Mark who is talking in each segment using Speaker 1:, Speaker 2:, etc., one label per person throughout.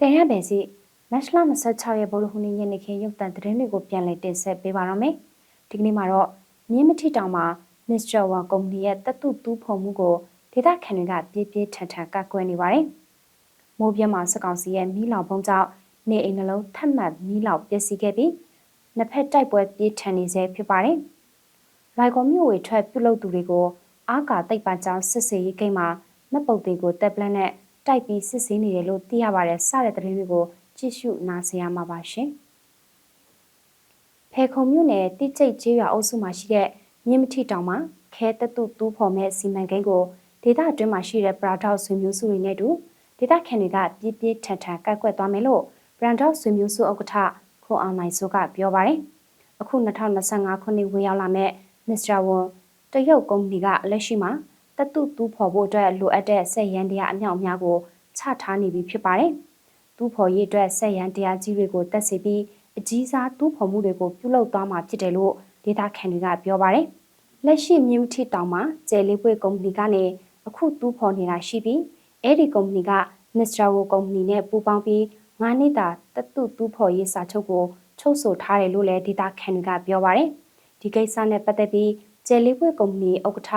Speaker 1: တင်ရပဲစီမတ်လ26ရက်ဗုဒ္ဓဟူးနေ့ညနေခင်းရုပ်သံသတင်းတွေကိုပြန်လည်တင်ဆက်ပေးပါရမယ်။ဒီကနေ့မှာတော့မြင်းမထီတောင်မှာ Mr. Wan ကုမ္ပဏီရဲ့တတုတူးဖော်မှုကိုဒေသခံတွေကပြည့်ပြည့်ထန်ထန်ကကွယ်နေပါတယ်။မိုးပြင်းမှာစကောင်စီရဲ့မီးလောင်ပုံကြောင့်နေအိမ်နှလုံးထပ်မံမီးလောင်ပျက်စီးခဲ့ပြီးနှစ်ဖက်တိုက်ပွဲပြင်းထန်နေစေဖြစ်ပါတယ်။ရိုင်ကော်မြို့ဝေထွက်ပြုတ်လုသူတွေကို အာကာတိတ်ပကြောင်စစ်စေးရေးဂိမ်းမှာမပုတ်တွေကိုတက်ပလန့်နဲ့ တိုက်ပြီးစစ်ဆေးနေတယ်လို့သိရပါတယ်စတဲ့သတင်းတွေကိုကြည့်ရှုနားဆင်ရမှာပါရှင်။ဖေခုံမြို့နယ်တိကျိတ်ကျေးရွာအုပ်စုမှာရှိတဲ့မြင်းမထီတောင်မှာခဲတတုတူးဖော်မဲ့စီမံကိန်းကိုဒေသအတွင်းမှာရှိတဲ့ပရာဒေါဆွေမျိုးစုတွေနဲ့တူဒေသခံတွေကပြည့်ပြည့်ထန်ထန်ကက်ကွက်သွားမယ်လို့ပရာဒေါဆွေမျိုးစုဥက္ကဋ္ဌခွန်အောင်နိုင်စိုးကပြောပါတယ်။အခု2025ခုနှစ်ဝင်ရောက်လာမဲ့မစ္စတာဝန်တရုတ်ကုမ္ပဏီကလက်ရှိမှာ တတုတူးဖော်ဖို့အတွက်လိုအပ်တဲ့စက်ရန်တရားအမြောက်အများကိုချထားနေပြီဖြစ်ပါတယ်။တူးဖော်ရေးအတွက်စက်ရန်တရားကြီးတွေကိုတက်စီပြီးအကြီးစားတူးဖော်မှုတွေကိုပြုလုပ်သွားမှာဖြစ်တယ်လို့ဒေတာခန်တွေကပြောပါတယ်။လက်ရှိမြင်းထီတောင်မှာကျယ်လေးပွေကုမ္ပဏီကနေအခုတူးဖော်နေတာရှိပြီးအဲ့ဒီကုမ္ပဏီကမစ္စတာဝိုကုမ္ပဏီနဲ့ပူးပေါင်းပြီးငါးနှစ်တာတတုတူးဖော်ရေးစာချုပ်ကိုချုပ်ဆိုထားတယ်လို့လည်းဒေတာခန်တွေကပြောပါတယ်။ဒီကိစ္စနဲ့ပတ်သက်ပြီးကျယ်လေးပွေကုမ္ပဏီဥက္ကဋ္ဌ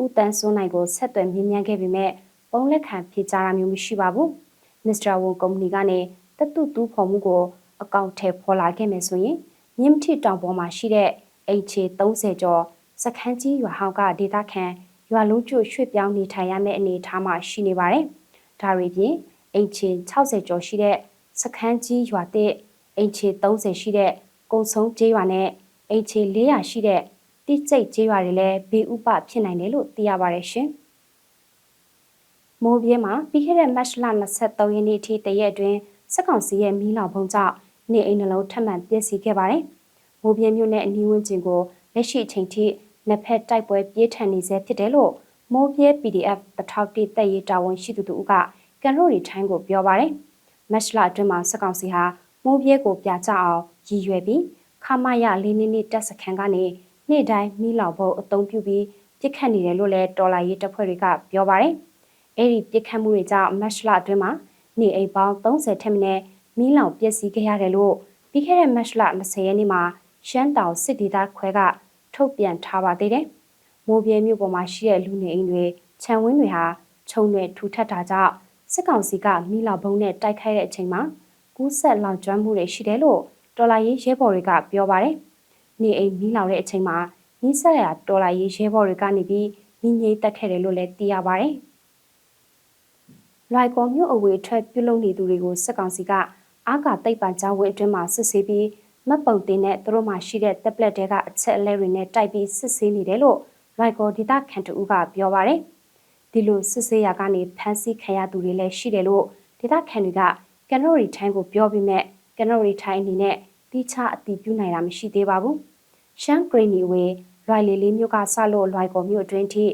Speaker 1: ဦးတန်းစိုးနိုင်ကိုဆက်သွယ်မြင်းမြန်းခဲ့ပေမဲ့ပုံလက်ခံဖြေကြားတာမျိုးမရှိပါဘူး။မစ္စတာဝုန်ကုမ္ပဏီကနေတတုတူးဖော်မှုကိုအကောင့်ထဲပေါ်လာခဲ့မယ်ဆိုရင်မြင်းမထီတောင်ပေါ်မှာရှိတဲ့ HA 30ကျော်စခန်းကြီးရွာဟောင်းကဒေသခံရွာလုံးကျွရွှေ့ပြောင်းနေထိုင်ရမယ့်အနေအထားမှာရှိနေပါတယ်။ဒါတွေပြင် HA 60ကျော်ရှိတဲ့စခန်းကြီးရွာတဲ့ HA 30ရှိတဲ့ကုံဆုံးကျေးရွာနဲ့ HA 400ရှိတဲ့ တိကျိတ်ကျေးရွာတွေလည်းဘေးဥပဖြစ်နိုင်တယ်လို့သိရပါတယ်ရှင်။မိုးပြင်းမှာပြီးခဲ့တဲ့မတ်လ23ရက်နေ့အထိတရက်အတွင်းစက်ကောင်စီရဲ့မီးလောင်ပုံကြောင့်နေအိမ်နှလုံးထပ်မံပျက်စီးခဲ့ပါတယ်။မိုးပြင်းမြို့နယ်အနီးဝန်းကျင်ကိုလက်ရှိအချိန်ထိနှစ်ဖက်တိုက်ပွဲပြင်းထန်နေဆဲဖြစ်တယ်လို့မိုးပြဲ PDF တထောက်တိတက်ရေးတာဝန်ရှိသူတို့ကကန်ရိုရီထိုင်းကိုပြောပါတယ်။မတ်လအတွင်းမှာစက်ကောင်စီဟာမိုးပြဲကိုပြကြအောင်ရည်ရွယ်ပြီးခမရလေးနည်းနည်းတက်စခန်းကနေ နေ့တိုင်းမိလောက်ဖို့အသုံးပြုပြီးပြစ်ခတ်နေတယ်လို့လည်းတော်လာရေးတပ်ဖွဲ့တွေကပြောပါတယ်။အဲ့ဒီပြစ်ခတ်မှုတွေကြောင့်မတ်လအတွင်းမှာနေအိမ်ပေါင်း30ထက်မနည်းမိလောက်ပျက်စီးခဲ့ရတယ်လို့ပြီးခဲ့တဲ့မတ်လ20ရက်နေ့မှာရှမ်းတောင်စစ်ဒေသခွဲကထုတ်ပြန်ထားပါသေးတယ်။မိုးပြဲမြို့ပေါ်မှာရှိတဲ့လူနေအိမ်တွေခြံဝင်းတွေဟာခြုံတွေထူထပ်တာကြောင့်စစ်ကောင်စီကမိလောက်ဘုံနဲ့တိုက်ခိုက်တဲ့အချိန်မှာကူးဆက်လောင်ကျွမ်းမှုတွေရှိတယ်လို့တော်လာရေးရဲဘော်တွေကပြောပါတယ်။ နေအိမ်မီးလောင်တဲ့အချိန်မှာနီးစပ်ရာတော်လာရေးရဲဘော်တွေကနေပြီးမိငိမ့်တက်ခဲ့တယ်လို့လည်းသိရပါတယ်။လိုက်ကောမြို့အဝေးထွက်ပြုလုပ်နေသူတွေကိုစက်ကောင်စီကအာကာတိတ်ပံကျောင်းဝင်းအတွင်းမှာစစ်ဆေးပြီးမတ်ပုံတင်တဲ့သူတို့မှရှိတဲ့ tablet တွေကအချက်အလက်တွေနဲ့တိုက်ပြီးစစ်ဆေးနေတယ်လို့လိုက်ကောဒေတာခန်တူကပြောပါတယ်။ဒီလိုစစ်ဆေးရာကနေဖမ်းဆီးခံရသူတွေလည်းရှိတယ်လို့ဒေတာခန်တွေကကန်နိုရီထိုင်းကိုပြောပြီးမဲ့ကန်နိုရီထိုင်းအနေနဲ့တိကျအတည်ပြုနိုင်တာမရှိသေးပါဘူး။ ရှမ်းဂရနီဝေလွိုင်လီလေးမြို့ကဆလို့လွိုင်ကော်မြို့အတွင်းထိ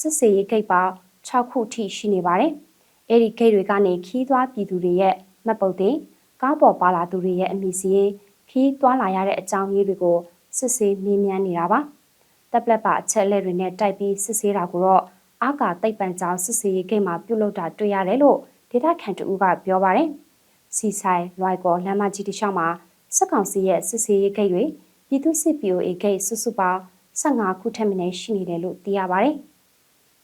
Speaker 1: စစ်စေးရေးဂိတ်ပေါင်း6ခုထိရှိနေပါတယ်။အဲဒီဂိတ်တွေကနေခီးသွွားပြည်သူတွေရဲ့မှတ်ပုံတင်ကားပေါ်ပါလာသူတွေရဲ့အမည်စီရင်ခီးသွွားလာရတဲ့အကြောင်းရင်းတွေကိုစစ်ဆေးမြင်းမြန်းနေတာပါ။တပ်လက်ပါအချက်လက်တွေနဲ့တိုက်ပြီးစစ်ဆေးတာကိုတော့အာကာတိတ်ပံကြောင်စစ်ဆေးရေးဂိတ်မှာပြုလုပ်တာတွေ့ရတယ်လို့ဒေတာခန်တူကပြောပါတယ်။စီဆိုင်လွိုင်ကော်လမ်းမကြီးတစ်လျှောက်မှာစက်ကောင်စီရဲ့စစ်ဆေးရေးဂိတ်တွေ ပြည်သူစစ် POA ဂိတ်စုစုပေါင်း15ခုထက်မနည်းရှိနေတယ်လို့သိရပါတယ်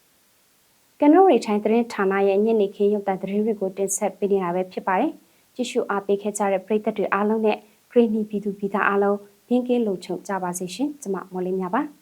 Speaker 1: ။ကနရိုရီထိုင်းသတင်းဌာနရဲ့ညနေခင်းရုပ်သံသတင်းတွေကိုတင်ဆက်ပေးနေတာပဲဖြစ်ပါတယ်။ကြည့်ရှုအားပေးခဲ့ကြတဲ့ပရိသတ်တွေအားလုံးနဲ့ဂရင်းနီပြည်သူပြည်သားအားလုံးဘင်းကင်းလုံခြုံကြပါစေရှင်။ကျွန်မမော်လေးမြပါ။